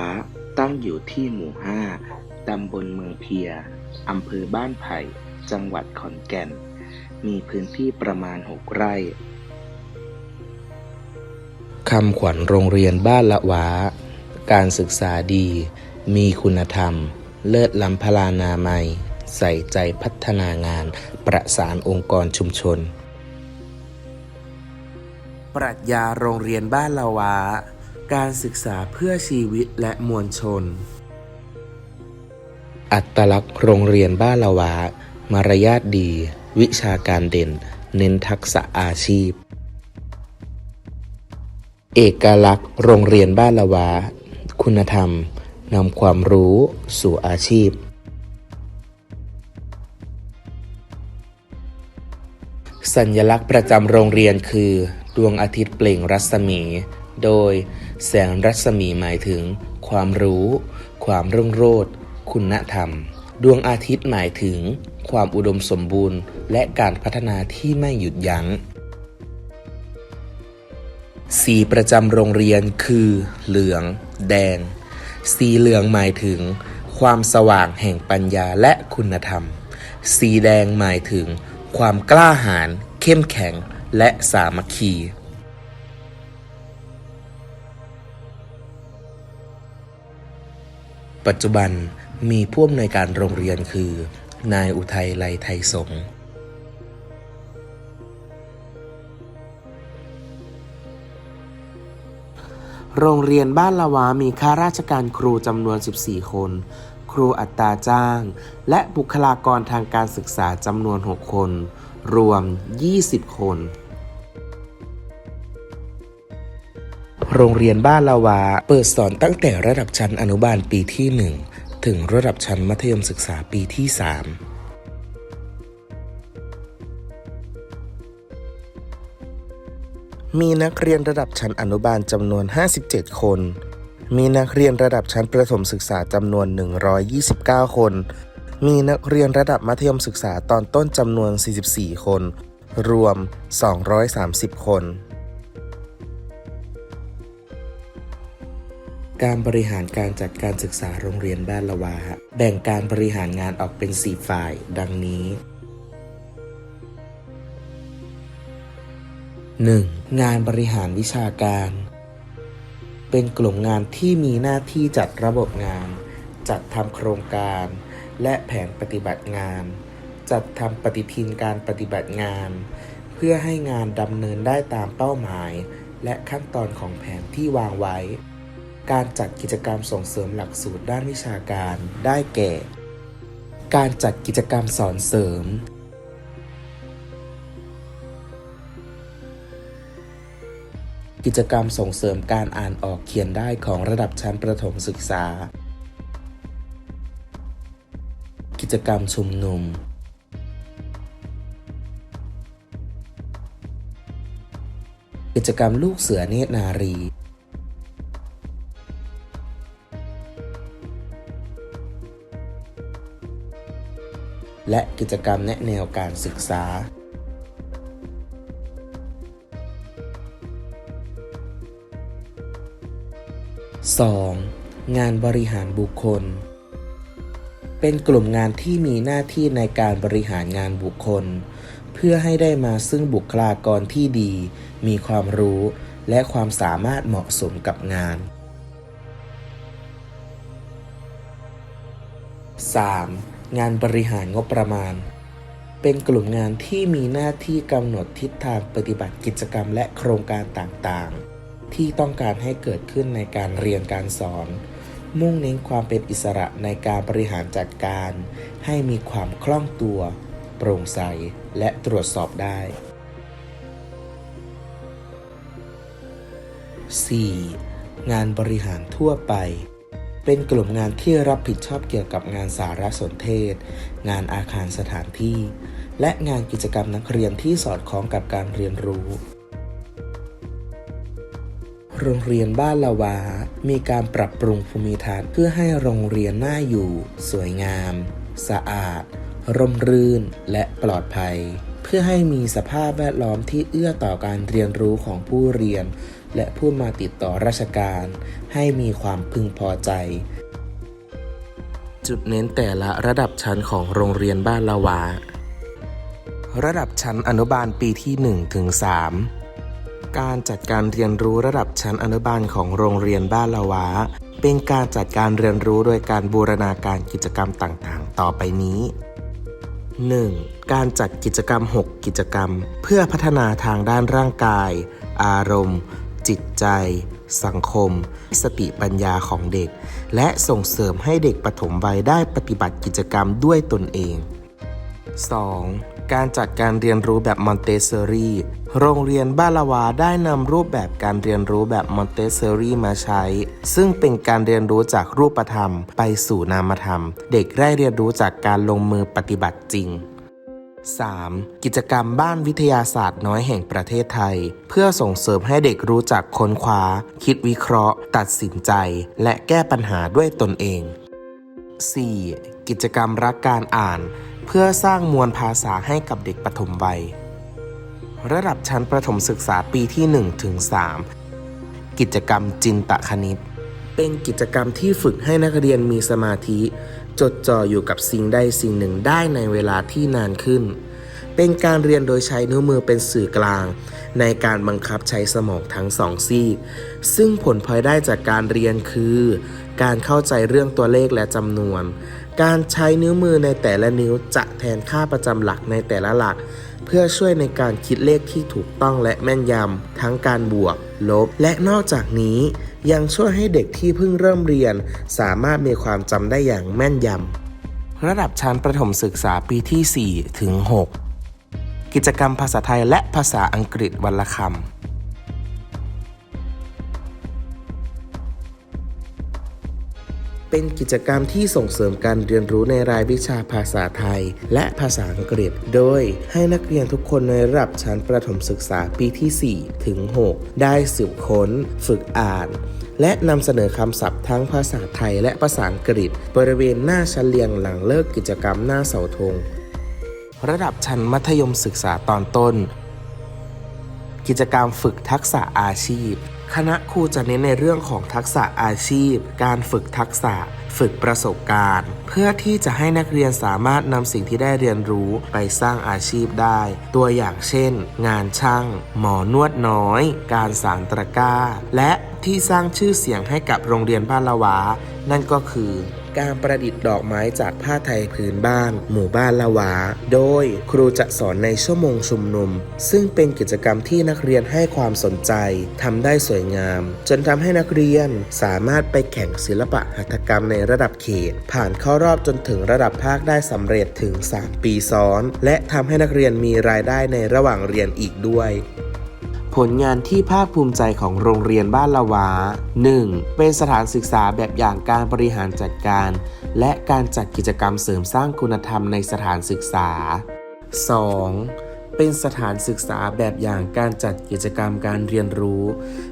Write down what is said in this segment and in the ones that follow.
า ตั้งอยู่ที่หมู่5ตำบลเมืองเพีย อำเภอบ้านไผ่ จังหวัดขอนแก่น มีพื้นที่ประมาณ6ไร่ คำขวัญโรงเรียนบ้านละวะการศึกษาดี มีคุณธรรม เลิศล้ำพลานามัย ใส่ใจพัฒนางาน ประสานองค์กรชุมชน ปรัชญาโรงเรียนบ้านละวะ การศึกษาเพื่อชีวิตและมวลชน อัตลักษณ์โรงเรียนบ้านละวะ มารยาทดี วิชาการเด่น เน้นทักษะอาชีพ เอกลักษณ์โรงเรียนบ้านละวะ คุณธรรมนำความรู้สู่อาชีพสัญลักษณ์ประจำโรงเรียนคือ ดวงอาทิตย์เปล่งรัศมี โดย แสงรัศมีหมายถึง ความรู้ ความรุ่งโรจน์คุณธรรม ดวงอาทิตย์หมายถึง ความอุดมสมบูรณ์ และการพัฒนาที่ไม่หยุดยัง้งสีประจำโรงเรียนคือ เหลือง แดง สีเหลืองหมายถึง ความสว่างแห่งปัญญาและคุณธรรม สีแดงหมายถึง ความกล้าหาญเข้มแข็ง และสามัคคี ปัจจุบันมีผู้อำนวยการโรงเรียนคือ นายอุทัยไลไทยสงฆ์โรงเรียนบ้านละวามีข้าราชการครูจำนวน 14 คน ครูอัตราจ้าง และบุคลากรทางการศึกษาจำนวน 6 คน รวม 20 คน โรงเรียนบ้านละวา เปิดสอนตั้งแต่ระดับชั้นอนุบาลปีที่ 1 ถึงระดับชั้นมัธยมศึกษาปีที่ 3มีนักเรียนระดับชั้นอนุบาลจำนวน 57 คน มีนักเรียนระดับชั้นประถมศึกษาจำนวน 129 คน มีนักเรียนระดับมัธยมศึกษาตอนต้นจำนวน 44 คน รวม 230 คน การบริหารการจัดการศึกษาโรงเรียนบ้านละวา แบ่งการบริหารงานออกเป็น 4 ฝ่าย ดังนี้ 1. งานบริหารวิชาการ เป็นกลุ่มงานที่มีหน้าที่จัดระบบงาน จัดทำโครงการ และแผนปฏิบัติงาน จัดทำปฏิทินการปฏิบัติงาน เพื่อให้งานดำเนินได้ตามเป้าหมาย และขั้นตอนของแผนที่วางไว้ การจัดกิจกรรมส่งเสริมหลักสูตรด้านวิชาการได้แก่ การจัดกิจกรรมสอนเสริม กิจกรรมส่งเสริมการอ่านออกเขียนได้ของระดับชั้นประถมศึกษา กิจกรรมชุมนุมกิจกรรมลูกเสือเนตรนารี และกิจกรรมแนะแนวการศึกษา 2. งานบริหารบุคคล เป็นกลุ่มงานที่มีหน้าที่ในการบริหารงานบุคคล เพื่อให้ได้มาซึ่งบุคลากรที่ดี มีความรู้และความสามารถเหมาะสมกับงาน 3. งานบริหารงบประมาณ เป็นกลุ่มงานที่มีหน้าที่กำหนดทิศทางปฏิบัติกิจกรรมและโครงการต่างๆ ที่ต้องการให้เกิดขึ้นในการเรียนการสอน มุ่งเน้นความเป็นอิสระในการบริหารจัดการ ให้มีความคล่องตัว โปร่งใส และตรวจสอบได้ 4. งานบริหารทั่วไป เป็นกลุ่มงานที่รับผิดชอบเกี่ยวกับงานสารสนเทศ งานอาคารสถานที่ และงานกิจกรรมนักเรียนที่สอดคล้องกับการเรียนรู้ โรงเรียนบ้านละวา มีการปรับปรุงภูมิทัศน์เพื่อให้โรงเรียนน่าอยู่ สวยงาม สะอาด ร่มรื่น และปลอดภัย เพื่อให้มีสภาพแวดล้อมที่เอื้อต่อการเรียนรู้ของผู้เรียน และผู้มาติดต่อราชการ ให้มีความพึงพอใจ จุดเน้นแต่ละระดับชั้นของโรงเรียนบ้านละวา ระดับชั้นอนุบาลปีที่1ถึง3การจัดการเรียนรู้ระดับชั้นอนุบาลของโรงเรียนบ้านละวาเป็นการจัดการเรียนรู้โดยการบูรณาการกิจกรรมต่างๆ ต่อไปนี้ 1. การจัดกิจกรรม 6 กิจกรรม เพื่อพัฒนาทางด้านร่างกาย อารมณ์ จิตใจ สังคม สติปัญญาของเด็ก และส่งเสริมให้เด็กปฐมวัยได้ปฏิบัติกิจกรรมด้วยตนเอง 2. การจัดการเรียนรู้แบบมอนเตสซอรีโรงเรียนบ้านละวาได้นำรูปแบบการเรียนรู้แบบมอนเตสซอรีมาใช้ ซึ่งเป็นการเรียนรู้จากรูปธรรม ไปสู่นามธรรม เด็กได้เรียนรู้จากการลงมือปฏิบัติจริง 3. กิจกรรมบ้านวิทยาศาสตร์น้อยแห่งประเทศไทย เพื่อส่งเสริมให้เด็กรู้จักค้นคว้า คิดวิเคราะห์ ตัดสินใจ และแก้ปัญหาด้วยตนเอง 4. กิจกรรมรักการอ่าน เพื่อสร้างมวลภาษาให้กับเด็กปฐมวัย ระดับชั้นประถมศึกษาปีที่1ถึง3กิจกรรมจินตคณิต เป็นกิจกรรมที่ฝึกให้นักเรียนมีสมาธิ จดจ่ออยู่กับสิ่งใดสิ่งหนึ่งได้ในเวลาที่นานขึ้น เป็นการเรียนโดยใช้นิ้วมือเป็นสื่อกลาง ในการบังคับใช้สมองทั้งสองซีก ซึ่งผลพลอยได้จากการเรียนคือ การเข้าใจเรื่องตัวเลขและจำนวน การใช้นิ้วมือในแต่ละนิ้วจะแทนค่าประจำหลักในแต่ละหลัก เพื่อช่วยในการคิดเลขที่ถูกต้องและแม่นยำ ทั้งการบวก ลบ และนอกจากนี้ ยังช่วยให้เด็กที่เพิ่งเริ่มเรียน สามารถมีความจำได้อย่างแม่นยำ ระดับชั้นประถมศึกษาปีที่ 4 ถึง 6 กิจกรรมภาษาไทยและภาษาอังกฤษวันละคำ เป็นกิจกรรมที่ส่งเสริมการเรียนรู้ในรายวิชาภาษาไทย และภาษาอังกฤษ โดยให้นักเรียนทุกคนในระดับชั้นประถมศึกษาปีที่ 4 ถึง 6 ได้สืบค้น ฝึกอ่านและนำเสนอคำศัพท์ทั้งภาษาไทยและภาษาอังกฤษ บริเวณหน้าชั้นเรียงหลังเลิกกิจกรรมหน้าเสาธง ระดับชั้นมัธยมศึกษาตอนต้น กิจกรรมฝึกทักษะอาชีพ คณะครูจะเน้นในเรื่องของทักษะอาชีพ การฝึกทักษะ ฝึกประสบการณ์ เพื่อที่จะให้นักเรียนสามารถนำสิ่งที่ได้เรียนรู้ไปสร้างอาชีพได้ ตัวอย่างเช่น งานช่าง หมอนวดน้อย การสารตะกร้า และที่สร้างชื่อเสียงให้กับโรงเรียนบ้านละวา นั่นก็คือ การประดิษฐ์ดอกไม้จากผ้าไทยพื้นบ้าน หมู่บ้านละวา โดยครูจะสอนในชั่วโมงชุมนุม ซึ่งเป็นกิจกรรมที่นักเรียนให้ความสนใจทำได้สวยงาม จนทำให้นักเรียนสามารถไปแข่งศิลปะหัตถกรรมในระดับเขต ผ่านเข้ารอบจนถึงระดับภาคได้สำเร็จถึง 3 ปีซ้อน และทำให้นักเรียนมีรายได้ในระหว่างเรียนอีกด้วย ผลงานที่ภาคภูมิใจของโรงเรียนบ้านละวา 1. เป็นสถานศึกษาแบบอย่างการบริหารจัดการ และการจัดกิจกรรมเสริมสร้างคุณธรรมในสถานศึกษา 2. เป็นสถานศึกษาแบบอย่างการจัดกิจกรรมการเรียนรู้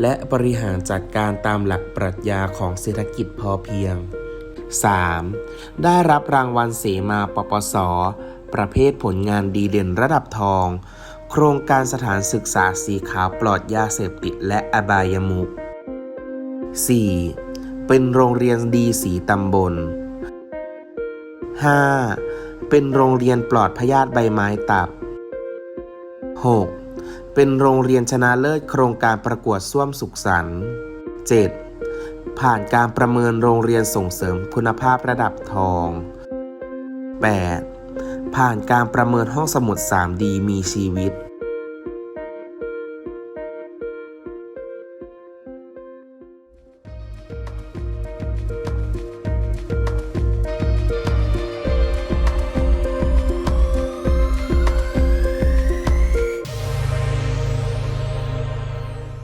และบริหารจัดการตามหลักปรัชญาของเศรษฐกิจพอเพียง 3. ได้รับรางวัลเสมาปปส ประเภทผลงานดีเด่นระดับทอง โครงการสถานศึกษาสีขาวปลอดยาเสพติดและอบายมุข 4. เป็นโรงเรียนดีสีตำบล 5. เป็นโรงเรียนปลอดพยาธิใบไม้ตับ 6. เป็นโรงเรียนชนะเลิศโครงการประกวดส้วมสุขสันต์ 7. ผ่านการประเมินโรงเรียนส่งเสริมคุณภาพระดับทอง 8. ผ่านการประเมินห้องสมุด 3D มีชีวิต